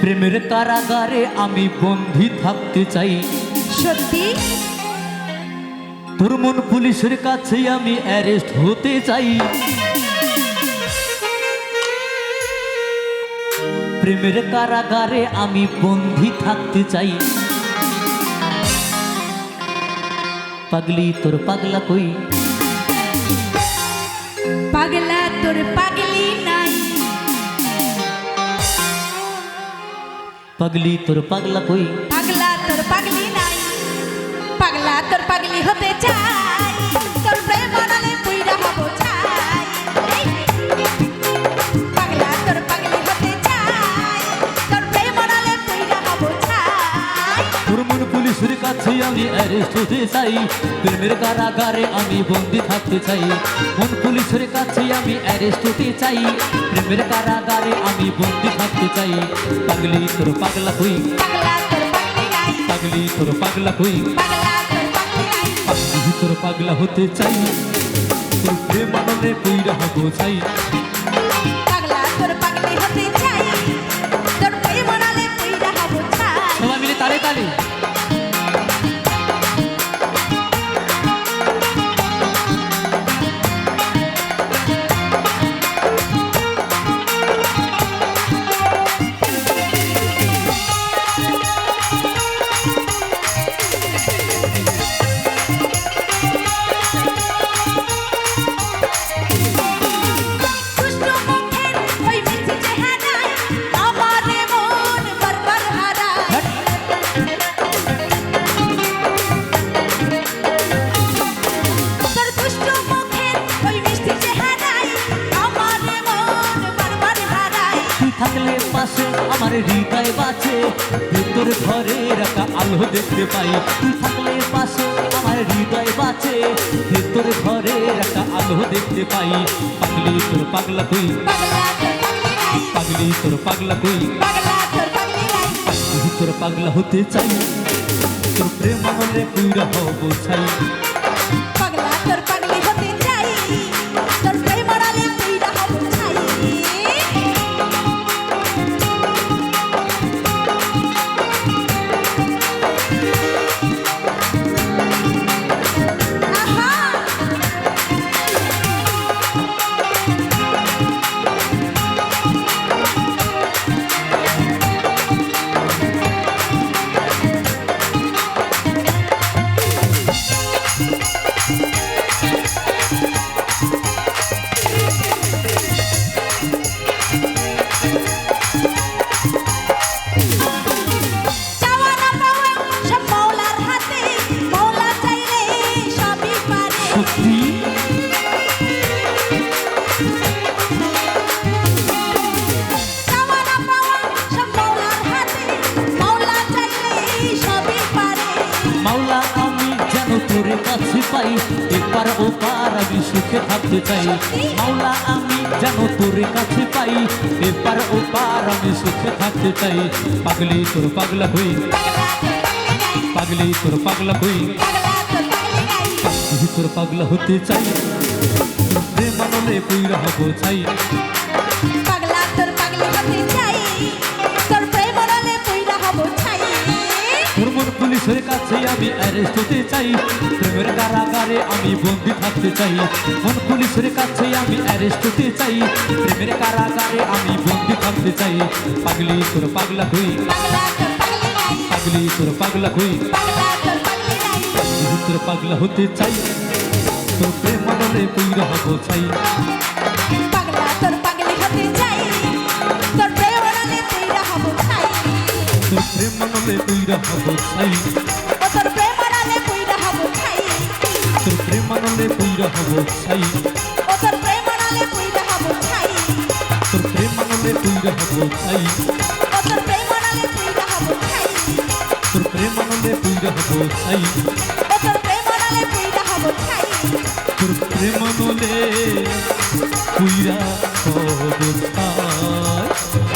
প্রেমের কারাগারে আমি বন্দি থাকতে চাই। সত্যি? তোর মন পুলিশের কাছে আমি অ্যারেস্ট হতে চাই। প্রেমের কারাগারে আমি বন্দি থাকতে চাই। পাগলি তোর পাগলা কই? পাগলি তোর পাগলা কই? পাগলা তোর পাগলি নাই। পাগলা তোর পাগলি হতে চাই আমি অ্যারেস্ট হতে চাই। প্রেমের কারাগারে আমি বন্দি থাকতে চাই। মন পুলিশের কাছে আমি অ্যারেস্ট হতে চাই। প্রেমের কারাগারে আমি বন্দি থাকতে চাই। পাগলি তোর পাগলা কই পাগলা তোর পাগলি নাই পাগলি তোর পাগলা হতে চাই। তোর প্রেম মনে কইরা হব চাই। পাগলা তোর থাকলে পাশে আমার হৃদয় বাঁচে ভেতর ঘরে রাখা আলো দেখতে পাই। তুই থাকলে পাশে আমার হৃদয় বাঁচে ভেতর ঘরে রাখা আলো দেখতে পাই। পাগলি তোর পাগলা কই পাগলা তোর পাগলি তুই। তোর পাগলা হতে চাই। তোর প্রেম মনে কইরা হব চাই। পাগলা তোর পারে। মাওলা আমি যেন তোর কাছে পাই এপার ওপার আমি সুখে থাকতে চাই। মাওলা আমি যেন তোর কাছে পাই এপার ওপার আমি সুখে থাকতে চাই। পাগলি তোর পাগলা হই। পাগলি তোর পাগলা হই। পাগলা তোর পাগলি হতে চাই। তোর প্রেম মানলে কইরা হব চাই পাগলা তোর পাগলি হতে চাই। তোর প্রেম আড়ালে পুইরা হব ছাই। তোর মন পুলিশের কাছে আমি অ্যারেস্ট হতে চাই। প্রেমের কারাগারে আমি বন্দি থাকতে চাই। মন পুলিশের কাছে আমি অ্যারেস্ট হতে চাই। প্রেমের কারাগারে আমি বন্দি থাকতে চাই। পাগলি তোর পাগলা হই। পাগলি পাগলি তোর পাগলা হই। পাগলা তোর পাগলি নাই তোর পাগলা হতে চাই। তোর প্রেম মনলে কইরা হব চাই। পাগলা তোর পাগলি হতে চাই। তোর প্রেম আড়ালে পুইরা হব ছাই তোর প্রেম মনলে কইরা হব চাই। তোর প্রেম আড়ালে পুইরা হব ছাই তোর প্রেম মনলে কইরা হব চাই। তোর প্রেম আড়ালে পুইরা হব ছাই তোর প্রেম মনলে কইরা হব চাই। তোর প্রেম নালে পুইরা হব ছাই তোর প্রেম নালে পুইরা হব ছাই তোর প্রেম নালে পুইরা হব ছাই